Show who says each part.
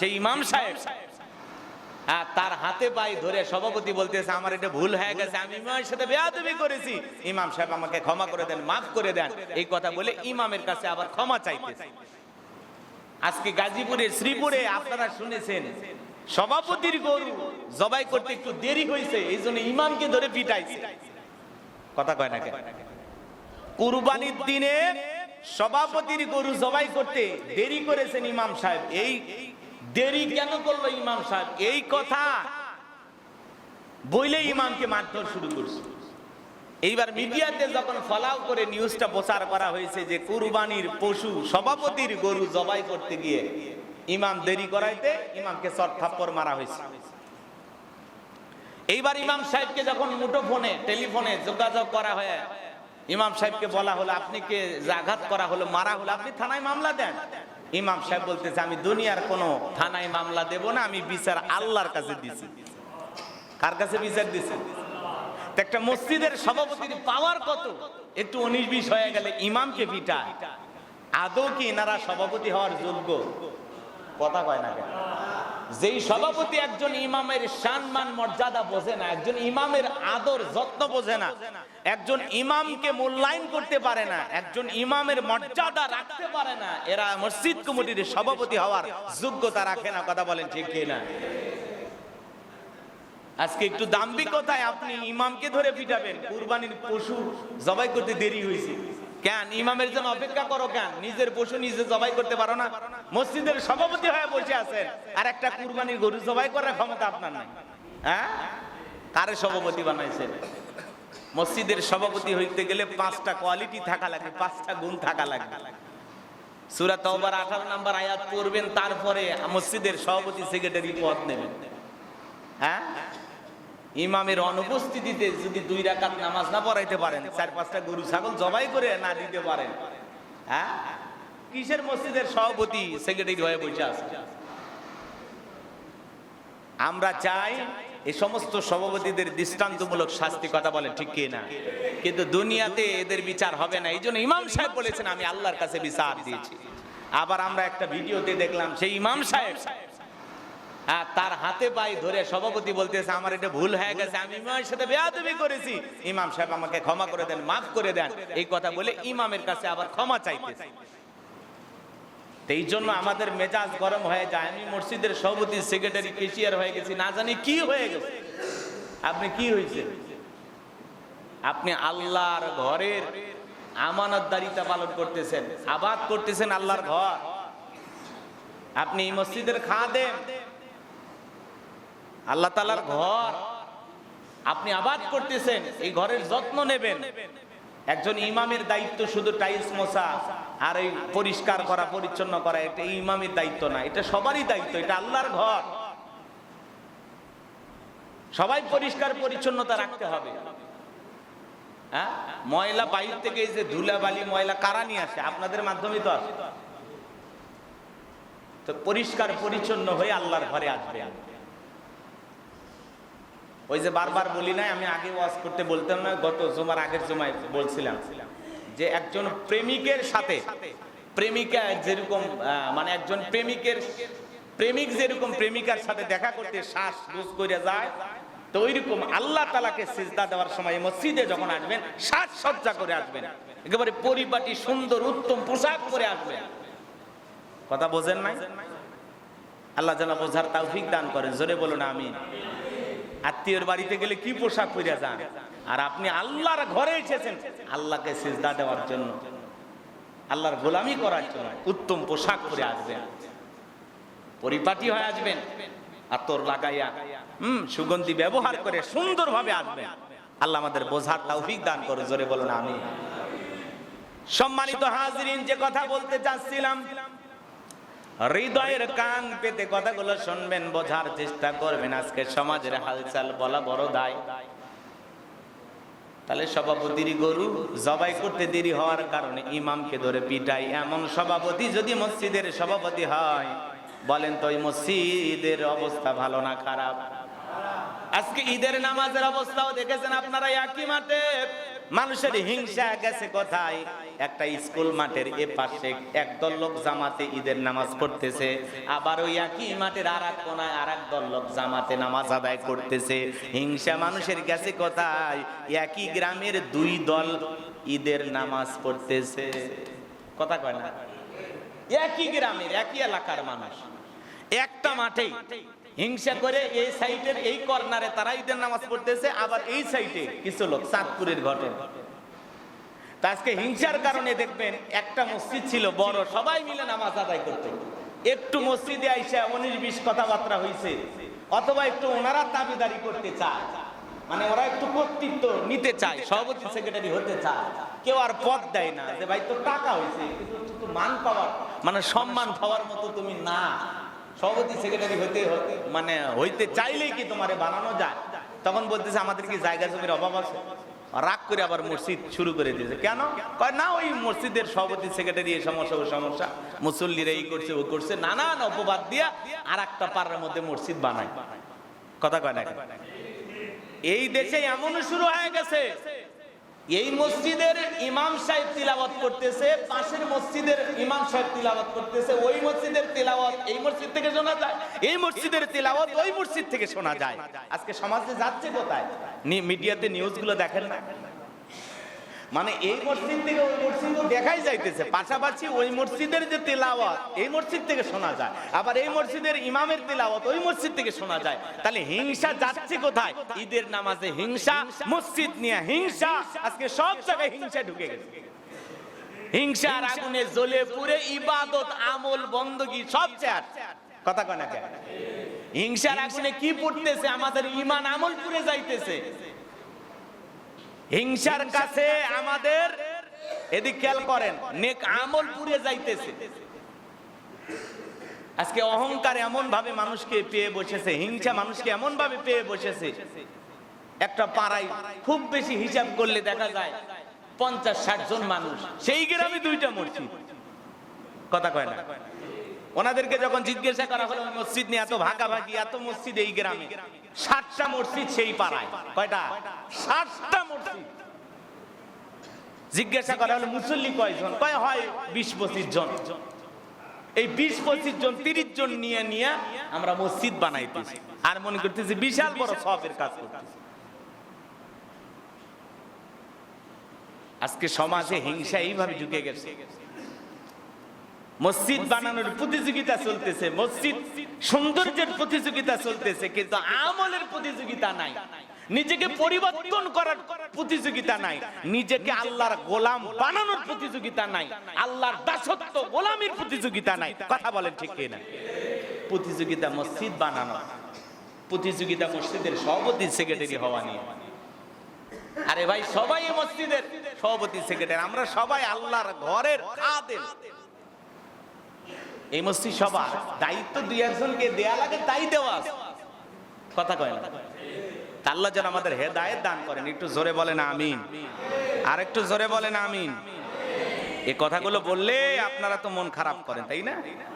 Speaker 1: সেই ইমাম সাহেব হ্যাঁ তার হাতে পাই ধরে সভাপতি বলতেছে, আমার এটা ভুল হয়ে গেছে, আমি ইমামের সাথে বেয়াদবি করেছি। ইমাম সাহেব আমাকে ক্ষমা করে দেন, মাফ করে দেন। এই কথা বলে ইমামের কাছে আবার ক্ষমা চাইতেছে। আজকে গাজীপুরের শ্রীপুরে আপনারা শুনেছেন, সভাপতির গরু জবাই করতে একটু দেরি হয়েছে, এই জন্য ইমামকে ধরে পিটাইছে। কথা কয় না কেন? কুরবানির দিনে সভাপতির গরু জবাই করতে দেরি করেছেন ইমাম সাহেব। এই দেরি কেন করল ইমাম সাহেব? এই কথা বইলে ইমামকে মারধর শুরু করছে। এইবার মিডিয়াতে যখন ফলাও করে নিউজটা প্রচার করা হয়েছে যে কুরবানির পশু সভাপতির গরু জবাই করতে গিয়ে ইমাম দেরি করাইতে ইমামকে চট মারা হয়েছে। এইবার ইমাম সাহেবকে যখন মুঠো ফোনে টেলিফোনে যোগাযোগ করা হয়, ইমাম সাহেবকে বলা হলো, আপনি কে আঘাত করা হলো, মারা হলো, আপনি থানায় মামলা দেন। ইমাম সাহেব বলতেছে, আমি দুনিয়ার কোনো থানায় মামলা দেব না, আমি বিচার আল্লাহর কাছে দিছি। কার কাছে বিচার দিছি? একটা মসজিদের সভাপতির পাওয়ার কত? একটু উনিশ বিশ হয়ে গেলে ইমামকে পিটা আদৌ কি এনারা সভাপতি হওয়ার যোগ্য? কথা কয় না কেন? যেই সভাপতি একজন ইমামের সম্মান, মর্যাদা বোঝে না, একজন ইমামের আদর, যত্ন বোঝে না, একজন ইমামকে মূল্যায়ন করতে পারে না, একজন ইমামের মর্যাদা রাখতে পারে না, এরা মসজিদ কমিটির সভাপতি হওয়ার যোগ্যতা রাখে না, কথা বলেন ঠিক না আজকে একটু দাম্ভিকতায় আপনি ইমামকে ধরে পিটাবেন, কুরবানির পশু জবাই করতে দেরি হয়েছে। কেন ইমামের জন্য অপেক্ষা করো কেন নিজের পশু নিজে জবাই করতে পারো না। মসজিদের সভাপতি হয়ে বসে আছেন। আর একটা কুরবানির গরু জবাই করার ক্ষমতা আপনার নাই। হ্যাঁ? কারে সভাপতি বানাইছেন? মসজিদের সভাপতি হইতে গেলে পাঁচটা কোয়ালিটি থাকা লাগে, পাঁচটা গুণ থাকা লাগে। সুরা তওবার আঠারো নাম্বার আয়াত পড়বেন, তারপরে মসজিদের সভাপতি সেক্রেটারি পদ নেবেন। হ্যাঁ? ইমামের অনুপস্থিতিতে যদি দুই রাকাত নামাজ না পড়াইতে পারেন, চার, পাঁচটা গরু, ছাগল জবাই করে না দিতে পারেন। হ্যাঁ? কিসের মসজিদের সভাপতি সেক্রেটারি হয়ে বসে আছে? আমরা চাই এই সমস্ত সভাপতিদের দৃষ্টান্তমূলক শাস্তি কথা বলে ঠিক কি না? কিন্তু দুনিয়াতে এদের বিচার হবে না। এই জন্য ইমাম সাহেব বলেছেন, আমি আল্লাহর কাছে বিচার দিয়েছি। আবার আমরা একটা ভিডিওতে দেখলাম, সেই ইমাম সাহেব হ্যাঁ, তার হাতে পাই ধরে সভাপতি বলতেছে আমার এটা ভুল হয়ে গেছে আমি ইমামের সাথে বেয়াদবি করেছি। ইমাম সাহেব আমাকে ক্ষমা করে দেন মাফ করে দেন। এই কথা বলে ইমামের কাছে আবার ক্ষমা চাইতেছে। এই জন্য আমাদের মেজাজ গরম হয়ে যায়। আমি মসজিদের সভাপতি সেক্রেটারি কেশিয়ার হয়ে গেছি না জানি কি হয়ে গেছে। আপনি কি হয়েছে? আপনি আল্লাহর ঘরের আমানতদারিতা পালন করতেছেন আবাদ করতেছেন আল্লাহর ঘর। আপনি এই মসজিদের খাদেম। আল্লাহ তালার ঘর। আপনি আবাদ করতেছেন, এই ঘরের যত্ন নেবেন। একজন ইমামের দায়িত্ব শুধু টাইলস মশা আর এই পরিষ্কার করা, পরিচ্ছন্ন করা, এটা ইমামের দায়িত্ব না, এটা সবারই দায়িত্ব, এটা আল্লাহর ঘর। সবাই পরিষ্কার, পরিচ্ছন্নতা রাখতে হবে। হ্যাঁ? ময়লা বাইর থেকে এই যে ধুলা বালি ময়লা কারা নিয়ে আসে? আপনাদের মাধ্যমে তো আসে। তো পরিষ্কার, পরিচ্ছন্ন হয়ে আল্লাহর ঘরে আসবে। ওই যে বারবার বলি নাই, আমি আগে ওয়াজ করতে বলতাম না, গত জমার আগের জমায় বলছিলাম যে একজন প্রেমিকের সাথে, প্রেমিকা যেরকম মানে একজন প্রেমিকের, প্রেমিক যেরকম প্রেমিকার সাথে দেখা করতে শ্বাস বুঝ করে যায়, তো ওইরকম আল্লাহ তালাকে সিজদা দেওয়ার সময় মসজিদে যখন আসবেন সাজ সজ্জা করে আসবেন। একেবারে পরিপাটি, সুন্দর, উত্তম পোশাক করে আসবেন। কথা বোঝেন নাই? আল্লাহ যেন বোঝার তৌফিক দান করেন। জোরে বলুন আমি আত্মীয়র বাড়িতে গেলে কি পোশাক পরে যান? আর আপনি আল্লাহর ঘরে এসেছেন, আল্লাহকে সিজদা দেওয়ার জন্য, আল্লাহর গোলামি করার জন্য উত্তম পোশাক পরে আসবেন। পরিপাটি হয়ে আসবেন, আতর লাগাইয়া, হুম, সুগন্ধি ব্যবহার করে সুন্দরভাবে আসবেন। আল্লাহ আমাদের বোঝার তৌফিক দান করে জোরে বলুন আমি সম্মানিত হাজরিন, যে কথা বলতে চাচ্ছিলাম হৃদয়ের কান পেতে কথাগুলো শুনবেন, বোঝার চেষ্টা করবেন। আজকে সমাজের হালচাল বলা বড় দায়। তাহলে সভাপতির গরু জবাই করতে দেরি হওয়ার কারণে ইমামকে ধরে পিটাই এমন সভাপতি যদি মসজিদের সভাপতি হয়, বলেন তো ওই মসজিদের অবস্থা ভালো না খারাপ? আজকে ঈদের নামাজের অবস্থাও দেখেছেন আপনারা একই মাঠে? মানুষের হিংসা গেছে কোথায়? একটা স্কুল মাঠের এ পাশে একদল লোক জামাতে ঈদের নামাজ পড়তেছে, আবার ওই একই মাঠের আর এক কোনায় আর দল লোক জামাতে নামাজ আদায় করতেছে। হিংসা মানুষের গেছে কোথায়? একই গ্রামের দুই দল ঈদের নামাজ পড়তেছে। কথা কয় না? একই গ্রামের, একই এলাকার মানুষ। একটা মাঠেই হিংসা করে এই সাইডের এই কর্নারে তারা ঈদের নামাজ পড়তেছে, আবার এই সাইডে কিছু লোক, চাঁদপুরের ঘটনা তা আজকে হিংসার কারণে দেখবেন একটা মসজিদ ছিল বড়, সবাই মিলে নামাজ আদায় করতে। একটু মসজিদে আইসা উনিশ বিশ কথাবার্তা হয়েছে অথবা একটু ওনারা দাবিদারি করতে চায়। মানে ওরা একটু কর্তৃত্ব নিতে চায়, সভাপতি, সেক্রেটারি হতে চায়। কেউ আর পদ দেয় না, যে ভাই তো টাকা হয়েছে মান পাওয়ার মানে সম্মান পাওয়ার মতো তুমি না। সভাপতি সেক্রেটারি হতে- মানে হইতে চাইলেই কি তোমারে বানানো যায়? তখন বলতেছে, আমাদের কি জায়গা জমির অভাব আছে? রাগ করে আবার মসজিদ শুরু করে দিয়েছে। কেন? কয়, না, ওই মসজিদের সভাপতি সেক্রেটারি এই সমস্যা, ওই সমস্যা। মুসল্লিরা এই করছে, ও করছে। নানান অপবাদ দিয়া আর একটা পাড়ার মধ্যে মসজিদ বানায়। কথা কয় না এই দেশে এমন শুরু হয়ে গেছে এই মসজিদের ইমাম সাহেব তিলাবত করতেছে, পাশের মসজিদের ইমাম সাহেব তিলাবত করতেছে, ওই মসজিদের তিলাওয়াত এই মসজিদ থেকে শোনা যায়, এই মসজিদের তিলাওয়াত ওই মসজিদ থেকে শোনা যায়। আজকে সমাজে যাচ্ছে কোথায়? মিডিয়াতে নিউজগুলো দেখেন না? মানে এই মসজিদ থেকে ওই মসজিদ দেখাই যাইতেছে। পাশাপাশি ওই মসজিদের যে তেলাওয়াত, এই মসজিদ থেকে শোনা যায়। আবার এই মসজিদের ইমামের তেলাওয়াত, ওই মসজিদ থেকে শোনা যায়। তাহলে হিংসা যাচ্ছে কোথায়? ঈদের নামাজে হিংসা, মসজিদ নিয়ে হিংসা, আজকে সব জায়গায় হিংসা ঢুকে গেছে। হিংসার আগুনে জ্বলে পুরে ইবাদত, আমল, বন্দগি সব শেষ কথা কয় না? হিংসার আগুনে কি পড়তেছে? আমাদের ইমান আমল পুড়ে যাইতেছে। হিংসার কাছে আমাদের এদিক খেয়াল করেন নেক আমল পুড়ে যাইতেছে। আজকে অহংকার এমন ভাবে মানুষকে পেয়ে বসেছে হিংসা মানুষকে এমন ভাবে পেয়ে বসেছে। একটা পাড়ায় খুব বেশি হিসাব করলে দেখা যায় পঞ্চাশ ষাট জন মানুষ। সেই গ্রামে দুইটা মসজিদ। কথা কয় না। ওনাদেরকে যখন জিজ্ঞাসা করা হলো, মসজিদ নিয়ে এত ভাগাভাগি, এত মসজিদ এই গ্রামে ষাটটা মসজিদ সেই পাড়ায়। কয়টা? ষাটটা মসজিদ। জিজ্ঞাসা করা হলো, মুসল্লি কয়জন? কয়, হয় বিশ পঁচিশ জন। এই বিশ পঁচিশ জন, তিরিশ জন নিয়ে নিয়ে আমরা মসজিদ বানাইতেছি। আর মনে করতেছি বিশাল বড় সবের কাজ করতেছি। আজকে সমাজে হিংসা এইভাবে ঢুকে গেছে। মসজিদ বানানোর প্রতিযোগিতা চলতেছে, মসজিদ সৌন্দর্যের প্রতিযোগিতা চলতেছে, কিন্তু আমলের প্রতিযোগিতা নাই। নিজেকে পরিবর্তন করার প্রতিযোগিতা নাই। নিজেকে আল্লাহর গোলাম বানানোর প্রতিযোগিতা নাই। আল্লাহর দাসত্ব গোলামের প্রতিযোগিতা নাই। কথা বলেন ঠিক কিনা? প্রতিযোগিতা মসজিদ বানানো, প্রতিযোগিতা মসজিদের সভাপতি, সেক্রেটারি হওয়া নিয়ে। আরে ভাই, সবাই মসজিদের সভাপতি, সেক্রেটারি। আমরা সবাই আল্লাহর ঘরের খাদেম। এই মসজিদ সবার। দায়িত্ব দুই একজনকে দেয়া লাগে, তাই দেওয়া। কথা কয় না? আল্লাহ যেন আমাদের হেদায়েত দান করেন। একটু জোরে বলেন আমিন। আর একটু জোরে বলেন আমিন। এ কথাগুলো বললে আপনারা তো মন খারাপ করেন, তাই না?